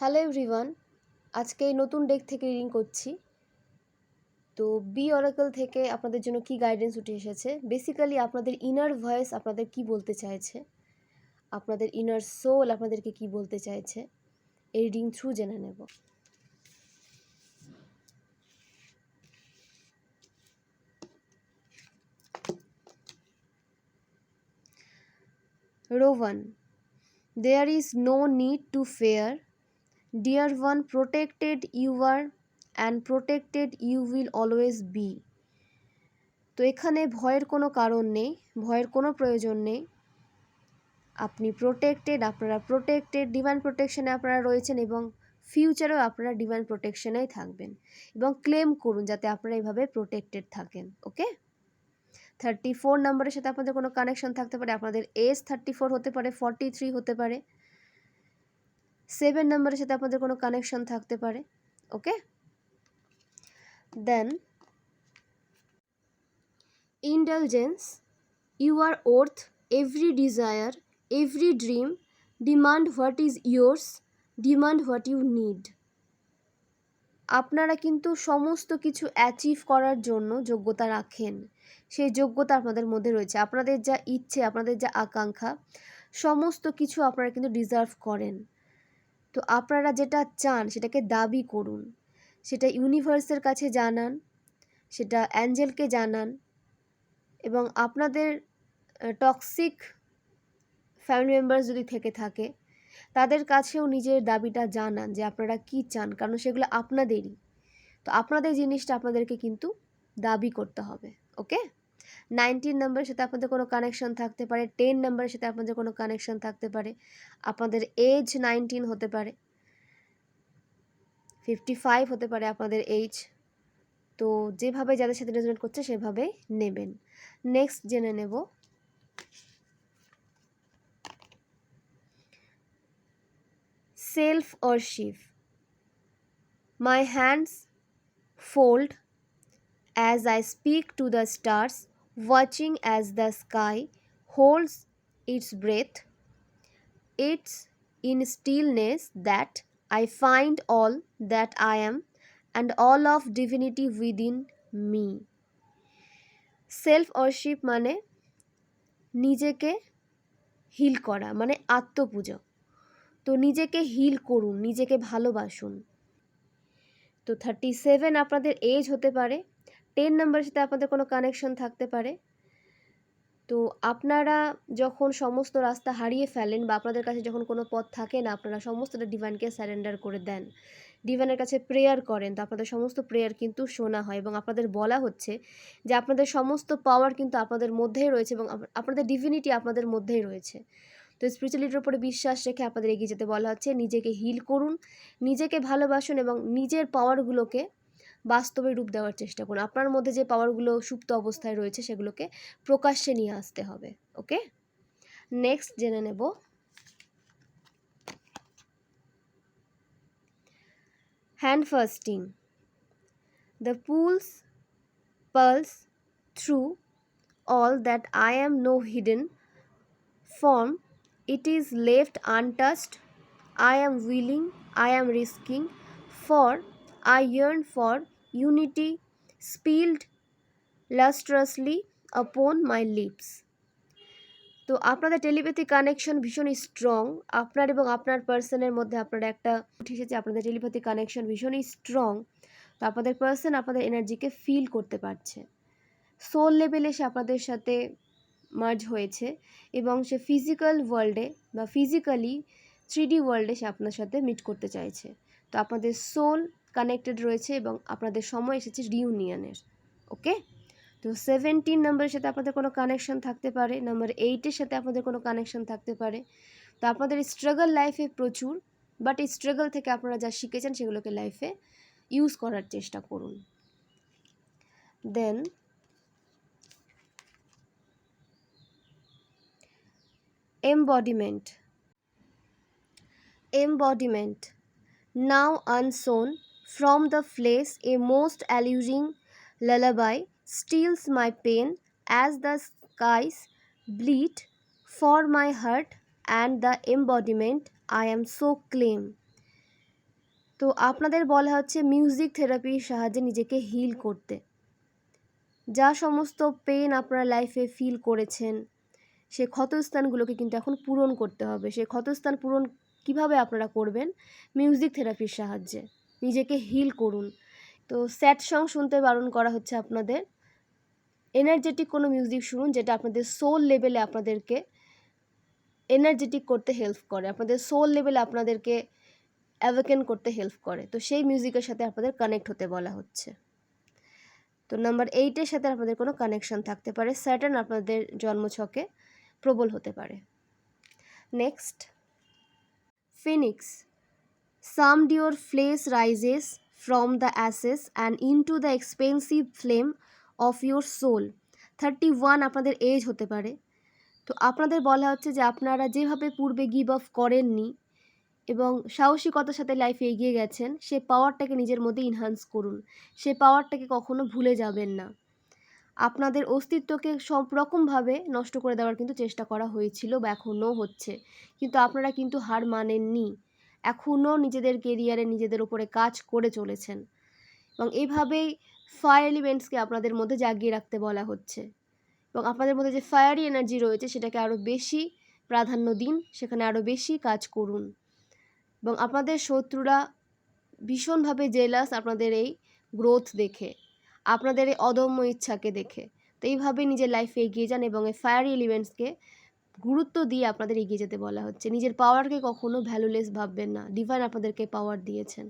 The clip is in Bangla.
হ্যালো এভরিওয়ান, আজকে এই নতুন ডেক থেকে রিডিং করছি। তো বি অরাকল থেকে আপনাদের জন্য কি গাইডেন্স উঠে এসেছে? বেসিক্যালি আপনাদের ইনার ভয়েস আপনাদের কি বলতে চাইছে? আপনাদের ইনার সোল আপনাদেরকে কি বলতে চাইছে? এই রিডিং থ্রু জেনে নেব। রোভান there is no need to fear dear one protected you are and protected you will always be তো এখানে ভয়ের কোনো কারণ নেই, ভয়ের কোনো প্রয়োজন নেই। আপনি প্রোটেক্টেড আপনারা প্রোটেক্টেড ডিভাইন প্রোটেকশনে আপনারা রয়েছেন এবং ফিউচারেও আপনারা ডিভাইন প্রোটেকশনেই থাকবেন। এবং ক্লেম করুন যাতে আপনারা এইভাবে প্রোটেক্টেড থাকেন ওকে থার্টি ফোর নাম্বারের সাথে আপনাদের কোনো কানেকশন থাকতে পারে, আপনাদের এজ থার্টি ফোর হতে পারে ফর্টি থ্রি হতে পারে। সেভেন নাম্বারের সাথে আপনাদের কোনো কানেকশন থাকতে পারে okay then intelligence you are worth every desire every dream demand what is yours demand what you need আপনারা কিন্তু সমস্ত কিছু অ্যাচিভ করার জন্য যোগ্যতা রাখেন। সেই যোগ্যতা আপনাদের মধ্যে রয়েছে। আপনাদের যা ইচ্ছে, আপনাদের যা আকাঙ্ক্ষা, সমস্ত কিছু আপনারা কিন্তু ডিজার্ভ করেন। তো আপনারা যেটা চান সেটাকে দাবি করুন। সেটা ইউনিভার্সের কাছে জানান, সেটা অ্যাঞ্জেলকে জানান এবং আপনাদের টক্সিক ফ্যামিলি মেম্বার্স যদি থেকে থাকে, তাদের কাছেও নিজের দাবিটা জানান যে আপনারা কি চান, কারণ সেগুলো আপনাদেরই। তো আপনাদের জিনিসটা আপনাদেরকে কিন্তু দাবি করতে হবে, ওকে? নাইনটিন নাম্বারের সাথে আপনাদের কোনো কানেকশন থাকতে পারে টেন নাম্বারের সাথে আপনাদের কোনো কানেকশন থাকতে পারে আপনাদের এজ নাইনটিন হতে পারে ফিফটি ফাইভ হতে পারে আপনাদের এজ তো যেভাবে যাদের সাথে রেজনেট করছে সেভাবে নেবেন। নেক্সট জেনে নেব। Self worship my hands fold as I speak to the stars, watching as the sky holds its breath. It's in stillness that I find all that I am and all of divinity within me. Self worship মানে নিজেকে হিল করা মানে আত্মপূজা তো নিজেকে হিল করুন নিজেকে ভালোবাসুন তো থার্টি সেভেন আপনাদের এজ হতে পারে টেন নাম্বারের সাথে আপনাদের কোনো কানেকশন থাকতে পারে। তো আপনারা যখন সমস্ত রাস্তা হারিয়ে ফেলেন বা আপনাদের কাছে যখন কোনো পথ থাকে না, আপনারা সমস্তটা ডিভাইনকে স্যারেন্ডার করে দেন। ডিভাইনের কাছে প্রেয়ার করেন, তো আপনাদের সমস্ত প্রেয়ার কিন্তু শোনা হয় এবং আপনাদের বলা হচ্ছে যে আপনাদের সমস্ত পাওয়ার কিন্তু আপনাদের মধ্যেই রয়েছে এবং আপনাদের ডিভিনিটি আপনাদের মধ্যেই রয়েছে। তো স্পিরিচুয়ালিটির উপরে বিশ্বাস রেখে আপনাদের এগিয়ে যেতে বলা হচ্ছে, নিজেকে হিল করুন, নিজেকে ভালোবাসুন এবং নিজের পাওয়ারগুলোকে বাস্তবে রূপ দেওয়ার চেষ্টা করুন। আপনার মধ্যে যে পাওয়ারগুলো সুপ্ত অবস্থায় রয়েছে সেগুলোকে প্রকাশ্যে নিয়ে আসতে হবে ওকে নেক্সট জেনে নেব। Hand fasting the pulls pulse through all that I am no hidden form it is left untouched. I am willing I am risking for I yearn for unity spilled lustrously upon my lips. তো আপনাদের টেলিপ্যাথি কানেকশন ভীষণই স্ট্রং আপনার এবং আপনার পার্সনের মধ্যে আপনারা একটা উঠে এসেছে, আপনাদের টেলিপ্যাথি কানেকশন ভীষণই স্ট্রং তো আপনাদের পার্সন আপনাদের এনার্জিকে ফিল করতে পারছে। সোল লেভেলে সে আপনাদের সাথে মার্জ হয়েছে এবং সে ফিজিক্যাল ওয়ার্ল্ডে বা ফিজিক্যালি থ্রিডি ওয়ার্ল্ডে সে আপনার সাথে মিট করতে চাইছে। তো আপনাদের সোল কানেক্টেড রয়েছে এবং আপনাদের সময় এসেছে রিউনিয়নের ওকে তো সেভেন্টিন নাম্বারের সাথে আপনাদের কোনো কানেকশন থাকতে পারে নাম্বার এইটের সাথে আপনাদের কোনো কানেকশন থাকতে পারে। তো আপনাদের স্ট্রাগল লাইফে প্রচুর বাট এই স্ট্রাগল থেকে আপনারা যা শিখেছেন সেগুলোকে লাইফে ইউজ করার চেষ্টা করুন। দেন embodiment embodiment, now unsown from the flesh a most alluring lullaby steals my pain as the skies bleed for my heart and the embodiment i am so claim. তো আপনাদের বলা হচ্ছে মিউজিক থেরাপির সাহায্যে নিজেকে হিল করতে। যা সমস্ত পেন আপনারা লাইফে ফিল করেছেন, সে ক্ষতস্থানগুলোকে কিন্তু এখন পূরণ করতে হবে। সেই ক্ষতস্থান পূরণ কীভাবে আপনারা করবেন? মিউজিক থেরাপির সাহায্যে। নিজেকে হিল করুন। তো স্যাড সং শুনতে বারণ করা হচ্ছে আপনাদের। এনার্জেটিক কোনো মিউজিক শুনুন যেটা আপনাদের সোল লেভেলে আপনাদেরকে এনার্জেটিক করতে হেল্প করে। আপনাদের সোল লেভেলে আপনাদেরকে অ্যাওয়েকেন করতে হেল্প করে। তো সেই মিউজিকের সাথে আপনাদের কানেক্ট হতে বলা হচ্ছে। তো নাম্বার এইটের সাথে আপনাদের কোনো কানেকশন থাকতে পারে। স্যাটার্ন আপনাদের জন্মছকে প্রবল হতে পারে। Next phoenix your flesh rises from the ashes and into the expensive flame of your soul thirty one আপনাদের এজ হতে পারে। তো আপনাদের বলা হচ্ছে যে আপনারা যেভাবে পূর্বে গিভ অফ করেননি এবং সাহসিকতার সাথে লাইফে এগিয়ে গেছেন, সে পাওয়ারটাকে নিজের মধ্যে ইনহান্স করুন। সে পাওয়ারটাকে কখনো ভুলে যাবেন না। আপনাদের অস্তিত্বকে সব রকমভাবে নষ্ট করে দেওয়ার কিন্তু চেষ্টা করা হয়েছিল বা এখনও হচ্ছে। কিন্তু আপনারা কিন্তু হার মানেননি। এখনও নিজেদের কেরিয়ারে নিজেদের উপরে কাজ করে চলেছেন। এবং এইভাবেই ফায়ার এলিমেন্টসকে আপনাদের মধ্যে জাগিয়ে রাখতে বলা হচ্ছে। এবং আপনাদের মধ্যে যে ফায়ারি এনার্জি রয়েছে, সেটাকে আরও বেশি প্রাধান্য দিন, সেখানে আরও বেশি কাজ করুন। এবং আপনাদের শত্রুরা ভীষণভাবে জেলাস আপনাদের এই গ্রোথ দেখে, আপনাদের এই অদম্য ইচ্ছাকে দেখে। তো এইভাবে নিজের লাইফে এগিয়ে যান এবং এই ফায়ারি এলিমেন্টসকে গুরুত্ব দিয়ে আপনাদের এগিয়ে যেতে বলা হচ্ছে। নিজের পাওয়ারকে কখনো ভ্যালুলেস ভাববেন না। ডিভাইন আপনাদেরকে পাওয়ার দিয়েছেন।